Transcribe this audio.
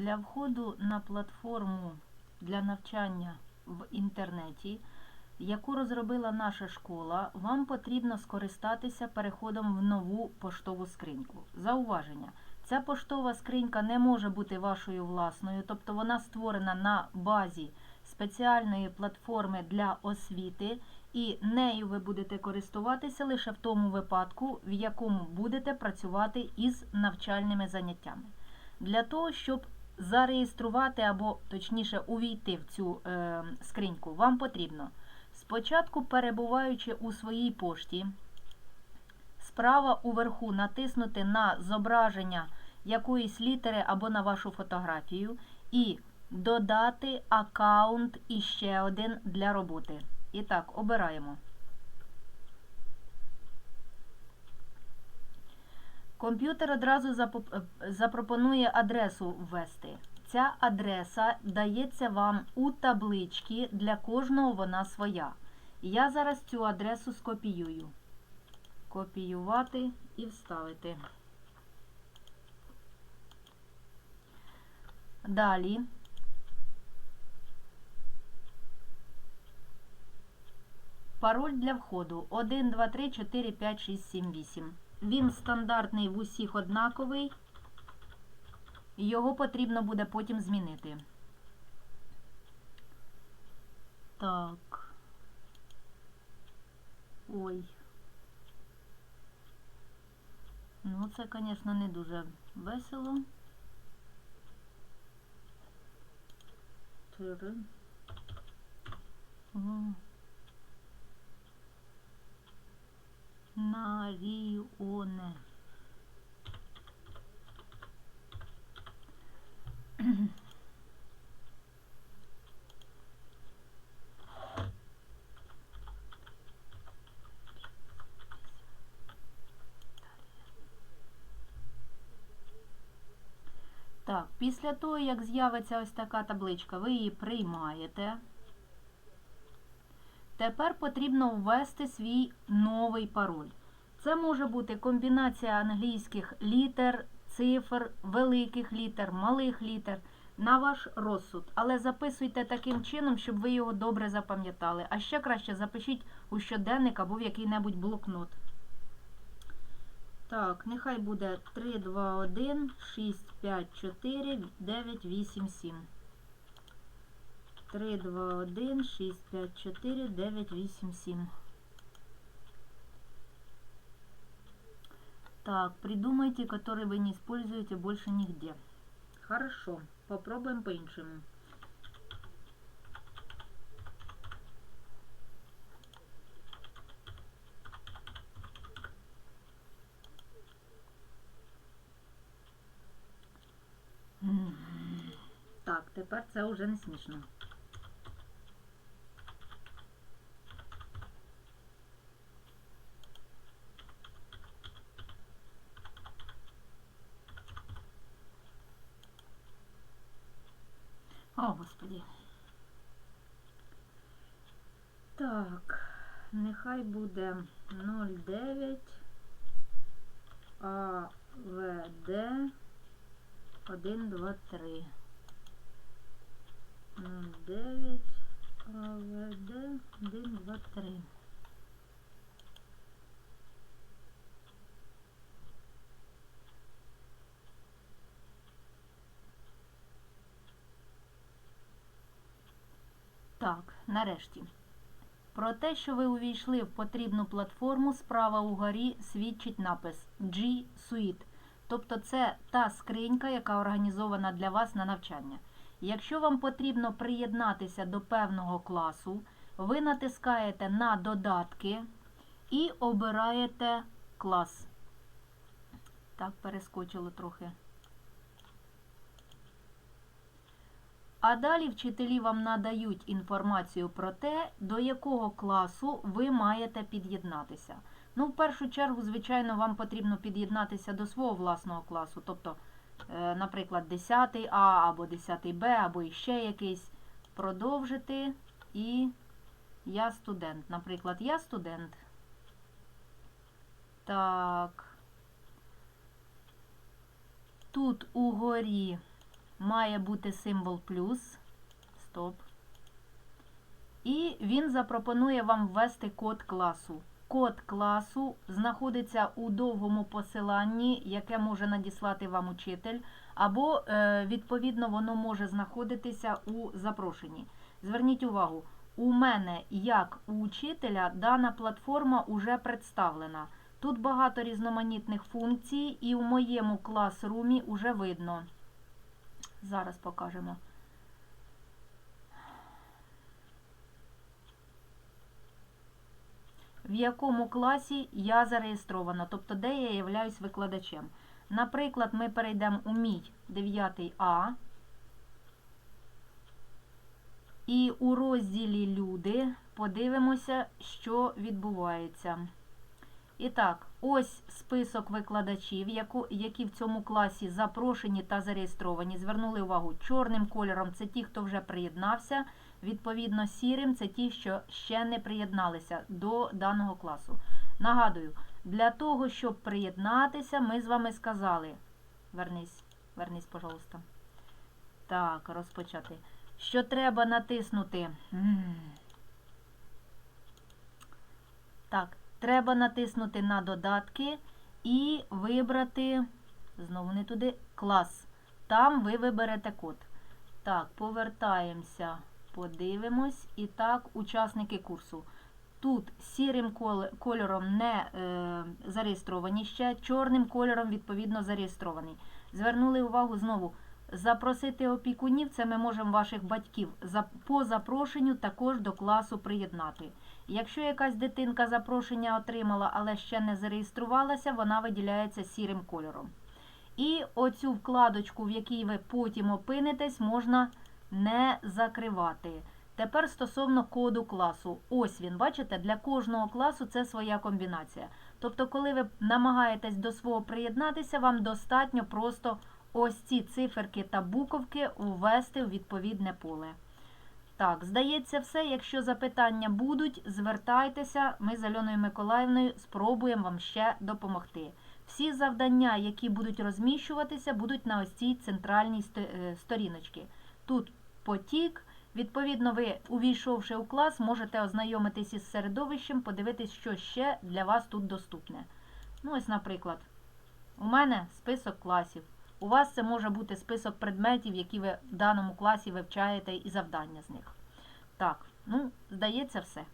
Для входу на платформу для навчання в інтернеті, яку розробила наша школа, вам потрібно скористатися переходом в нову поштову скриньку. Зауваження. Ця поштова скринька не може бути вашою власною, тобто вона створена на базі спеціальної платформи для освіти, і нею ви будете користуватися лише в тому випадку, в якому будете працювати із навчальними заняттями. Для того, щоб зареєструвати або точніше увійти в цю е, скриньку, вам потрібно спочатку, перебуваючи у своїй пошті, справа уверху натиснути на зображення якоїсь літери або на вашу фотографію і додати аккаунт іще один для роботи. І так, обираємо. Комп'ютер одразу е, запропонує адресу ввести. Ця адреса дається вам у табличці, для кожного вона своя. Я зараз цю адресу скопіюю. Копіювати і вставити. Далі. Пароль для входу 1, 2, 3, 4, 5, 6, 7, 8. Він стандартний в усіх однаковий. Його потрібно буде потім змінити. Так. Ой. Ну, це, звісно, не дуже весело. Три. Наріоне. Так, після того, як з'явиться ось така табличка, ви її приймаєте. Тепер потрібно ввести свій новий пароль. Це може бути комбінація англійських літер, цифр, великих літер, малих літер на ваш розсуд. Але записуйте таким чином, щоб ви його добре запам'ятали. А ще краще запишіть у щоденник або в який-небудь блокнот. Так, нехай буде 3, 2, 1, 6, 5, 4, 9, 8, 7. 3, 2, 1, 6, 5, 4, 9, 8, 7. Так, придумайте, который вы не используете больше нигде. Хорошо, попробуем по-іншому. М. Так, тепер це вже не смішно. О, Господи. Так, нехай буде 09 АВД 1, 2, 3. 09 АВД 1, 2, 3. Так, нарешті. Про те, що ви увійшли в потрібну платформу, справа угорі свідчить напис G Suite. Тобто це та скринька, яка організована для вас на навчання. Якщо вам потрібно приєднатися до певного класу, ви натискаєте на додатки і обираєте клас. Так, перескочило трохи. А далі вчителі вам надають інформацію про те, до якого класу ви маєте під'єднатися. Ну, в першу чергу, звичайно, вам потрібно під'єднатися до свого власного класу. Тобто, е, наприклад, 10 А або 10 Б, або іще якийсь. Продовжити і я студент. Наприклад, я студент. Так. Тут угорі має бути символ плюс. Стоп. І він запропонує вам ввести код класу. Код класу знаходиться у довгому посиланні, яке може надіслати вам учитель, або, е, відповідно, воно може знаходитися у запрошенні. Зверніть увагу, у мене, як у учителя, дана платформа уже представлена. Тут багато різноманітних функцій, і у моєму класрумі вже видно. Зараз покажемо. в якому класі я зареєстрована, тобто де я являюсь викладачем. Наприклад, ми перейдемо у мій 9 А. І у розділі Люди подивимося, що відбувається. І так, ось список викладачів, які в цьому класі запрошені та зареєстровані. Звернули увагу, чорним кольором це ті, хто вже приєднався. Відповідно, сірим це ті, що ще не приєдналися до даного класу. Нагадую, для того, щоб приєднатися, ми з вами сказали. Вернись, вернись, пожалуйста. Так, розпочати. Що треба натиснути? Так, треба натиснути на додатки і вибрати, знову не туди, клас. Там ви виберете код. Так, повертаємося, подивимось. І так, учасники курсу. Тут сірим кольором не е, зареєстровані ще, чорним кольором, відповідно, зареєстрований. Звернули увагу знову. Запросити опікунів, це ми можемо ваших батьків по запрошенню також до класу приєднати. Якщо якась дитинка запрошення отримала, але ще не зареєструвалася, вона виділяється сірим кольором. І оцю вкладочку, в якій ви потім опинитесь, можна не закривати. Тепер стосовно коду класу. Ось він, бачите, для кожного класу це своя комбінація. Тобто, коли ви намагаєтесь до свого приєднатися, вам достатньо просто ось ці циферки та буковки ввести у відповідне поле. Так, здається, все. Якщо запитання будуть, звертайтеся. Ми з Альоною Миколаївною спробуємо вам ще допомогти. Всі завдання, які будуть розміщуватися, будуть на ось цій центральній е, сторіночці. Тут потік. Відповідно, ви, увійшовши у клас, можете ознайомитись із середовищем, подивитись, що ще для вас тут доступне. Ну, ось, наприклад, у мене список класів. У вас це може бути список предметів, які ви в даному класі вивчаєте, і завдання з них. Так, ну, здається, все.